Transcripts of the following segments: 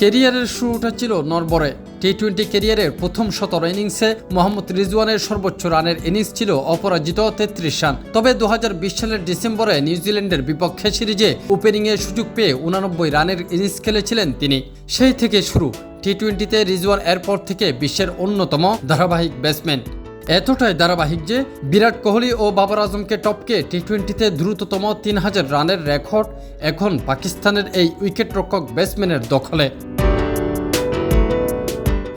কেরিয়ারের শুরুটা ছিল নরবরে। টি টোয়েন্টি কেরিয়ারের প্রথম সতেরো ইনিংসে মোহাম্মদ রিজওয়ানের সর্বোচ্চ রানের ইনিংস ছিল অপরাজিত তেত্রিশ রান। তবে দু হাজার বিশ সালের ডিসেম্বরে নিউজিল্যান্ডের বিপক্ষে সিরিজে ওপেনিংয়ে সুযোগ পেয়ে উনানব্বই রানের ইনিংস খেলেছিলেন তিনি। সেই থেকে শুরু। টি টোয়েন্টিতে রিজওয়ান এরপর থেকে বিশ্বের অন্যতম ধারাবাহিক ব্যাটসম্যান। এতটাই ধারাবাহিক যে বিরাট কোহলি ও বাবর আজমকে টপকে টি টোয়েন্টিতে দ্রুততম তিন হাজার রানের রেকর্ড এখন পাকিস্তানের এই উইকেট রক্ষক ব্যাটসম্যানের দখলে।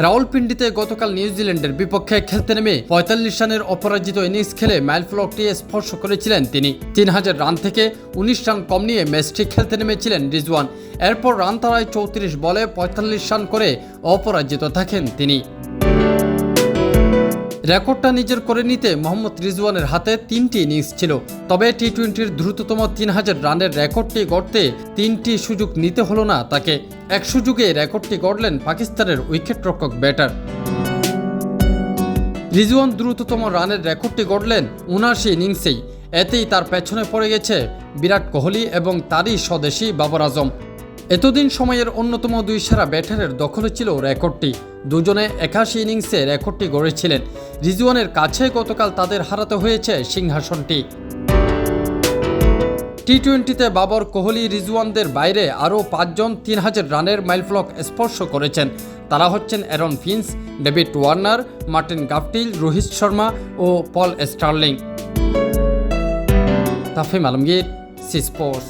রাওয়ালপিন্ডিতে গতকাল নিউজিল্যান্ডের বিপক্ষে খেলতে নেমে পঁয়তাল্লিশ রানের অপরাজিত ইনিংস খেলে মাইলফলকটি স্পর্শ করেছিলেন তিনি। তিন হাজার রান থেকে উনিশ রান কম নিয়ে ম্যাচটি খেলতে নেমেছিলেন রিজওয়ান। এরপর রান তাড়ায় চৌত্রিশ বলে পঁয়তাল্লিশ রান করে অপরাজিত থাকেন তিনি। রেকর্ডটা নিজের করে নিতে মোহাম্মদ রিজওয়ানের হাতে তিনটি ইনিংস ছিল। তবে টি টোয়েন্টির দ্রুততম তিন হাজার রানের রেকর্ডটি গড়তে তিনটি সুযোগ নিতে হলো না তাকে। এক সুযোগে রেকর্ডটি গড়লেন পাকিস্তানের উইকেটরক্ষক ব্যাটার। রিজওয়ান দ্রুততম রানের রেকর্ডটি গড়লেন উনাশি ইনিংসেই। এতেই তার পেছনে পড়ে গেছে বিরাট কোহলি এবং তারই স্বদেশী বাবর আজম। এতদিন সময়ের অন্যতম দুই সেরা ব্যাটারের দখলে ছিল রেকর্ডটি। দুজনে একাশি ইনিংসে রেকর্ডটি গড়েছিলেন। রিজওয়ানের কাছে গতকাল তাদের হারাতে হয়েছে সিংহাসনটি। টি টোয়েন্টিতে বাবর কোহলি রিজওয়ানদের বাইরে আরও পাঁচজন তিন হাজার রানের মাইলফলক স্পর্শ করেছেন। তারা হচ্ছেন Aaron Finch, David Warner, Martin Guptill, Rohit Sharma ও Paul Stirling. Tafim Alamgir, C sports.